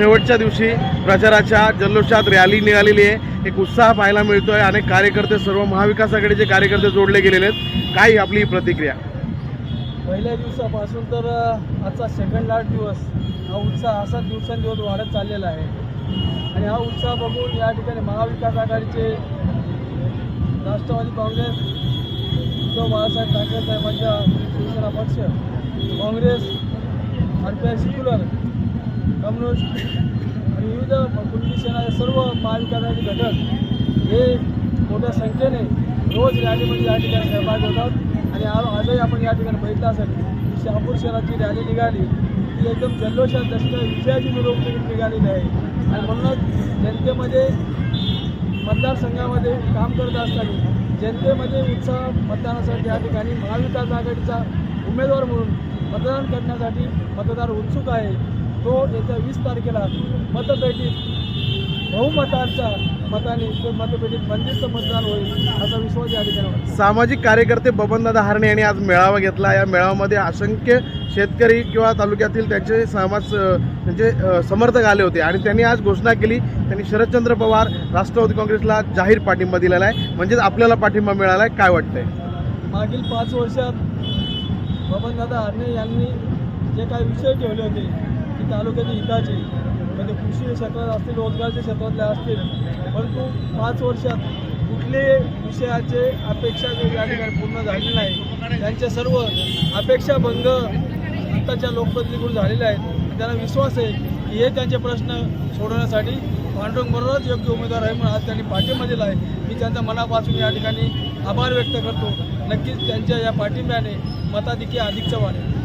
शेवटच्या दिवशी प्रचाराच्या जल्लोषात रॅली निघालेली आहे. एक उत्साह पाहायला मिळतो आहे अनेक कार्यकर्ते सर्व महाविकास आघाडीचे कार्यकर्ते जोडले गेलेले आहेत. काय आपली प्रतिक्रिया? पहिल्या दिवसापासून तर आजचा सेकंड लास्ट दिवस हा उत्साह असाच दिवसांदिवस वाढत चाललेला आहे. आणि हा उत्साह बघून या ठिकाणी महाविकास आघाडीचे राष्ट्रवादी काँग्रेस उद्धव बाळासाहेब ठाकरे साहेबांच्या शिवसेना पक्ष काँग्रेस आणि त्या सेक्युलर कम्युनिस्ट आणि विविध कुणबी सेनाचे सर्व महाविकासाचे घटक हे मोठ्या संख्येने रोज रॅलीमध्ये या ठिकाणी सहभागी होतात. आणि आजही आपण या ठिकाणी बघितलं असेल की शहापूर शहराची रॅली निघाली. ती एकदम जल्लोषात जशी विजयाची मिरवणूक निघालेली आहे. आणि म्हणूनच जनतेमध्ये मतदारसंघामध्ये काम करत असताना जनतेमध्ये उत्साह मतदानासाठी या ठिकाणी महाविकास आघाडीचा उमेदवार म्हणून मतदान करण्यासाठी मतदार उत्सुक आहे. तो येत्या वीस तारखेला मतपेटीत बहुमतांच्या मताने तो मतपेटीत बंदिस्त मतदान होईल असा विश्वास या ठिकाणी. सामाजिक कार्यकर्ते बबनदादा हरणे यांनी आज मेळावा घेतला. या मेळाव्यामध्ये असंख्य शेतकरी किंवा तालुक्यातील त्यांचे समाज त्यांचे समर्थक आले होते आणि त्यांनी आज घोषणा केली. त्यांनी शरदचंद्र पवार राष्ट्रवादी काँग्रेसला जाहीर पाठिंबा दिलेला आहे. म्हणजेच आपल्याला पाठिंबा मिळाला आहे. काय वाटतंय? मागील पाच वर्षात बबनदादा हरणे यांनी जे काही विषय ठेवले होते की हिताचे म्हणजे कृषी क्षेत्रात असतील रोजगारच्या क्षेत्रातले असतील परंतु पाच वर्षात कुठले विषयाचे अपेक्षा जे या ठिकाणी पूर्ण झालेले नाही त्यांच्या सर्व अपेक्षा भंग आत्ताच्या लोकप्रतिनिधीकडून झालेले आहेत. त्यांना विश्वास आहे की हे त्यांचे प्रश्न सोडवण्यासाठी पांडुरंगबरोबरच योग्य उमेदवार आहे म्हणून आज त्यांनी पाठिंबा दिला आहे. मी त्यांचा मनापासून या ठिकाणी आभार व्यक्त करतो. नक्कीच त्यांच्या या पाठिंब्याने मताधिक्य अधिकचं वाढेल